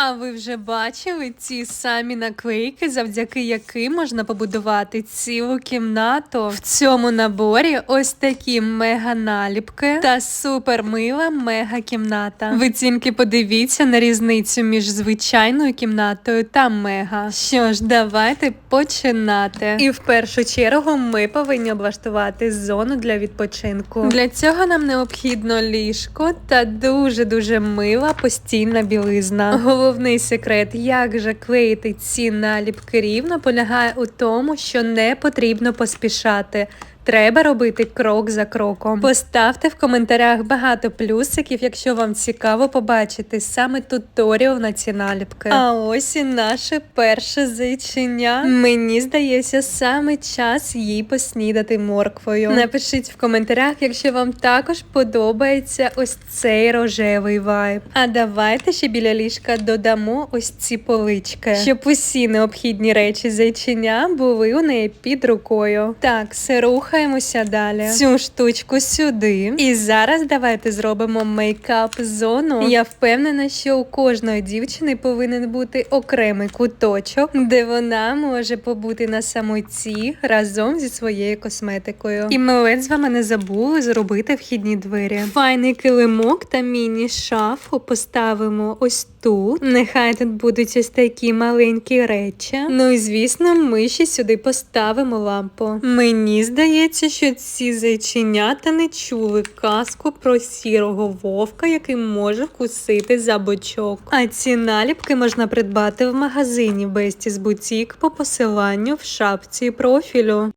А ви вже бачили ці самі наклейки, завдяки яким можна побудувати цілу кімнату? В цьому наборі ось такі мега наліпки та супер мила мега кімната. Ви тільки подивіться на різницю між звичайною кімнатою та мега. Що ж, давайте починати. І в першу чергу ми повинні облаштувати зону для відпочинку. Для цього нам необхідно ліжко та дуже дуже мила постільна білизна. Головний секрет, як же клеїти ці наліпки рівно, полягає у тому, що не потрібно поспішати. Треба робити крок за кроком. Поставте в коментарях багато плюсиків, якщо вам цікаво побачити саме туторіал на ці наліпки. А ось і наше перше зайчиня. Мені здається, саме час їй поснідати морквою. Напишіть в коментарях, якщо вам також подобається ось цей рожевий вайб. А давайте ще біля ліжка додамо ось ці полички, щоб усі необхідні речі зайчиня були у неї під рукою. Так, все рухаємося далі. Цю штучку сюди. І зараз давайте зробимо мейкап зону. Я впевнена, що у кожної дівчини повинен бути окремий куточок, де вона може побути на самоті разом зі своєю косметикою. І ми ледь з вами не забули зробити вхідні двері. Файний килимок та міні-шафу поставимо ось тут. Нехай тут будуть ось такі маленькі речі. Ну і звісно, ми ще сюди поставимо лампу. Мені здається, що ці зайченята не чули казку про сірого вовка, який може вкусити за бочок. А ці наліпки можна придбати в магазині Besties Boutique по посиланню в шапці профілю.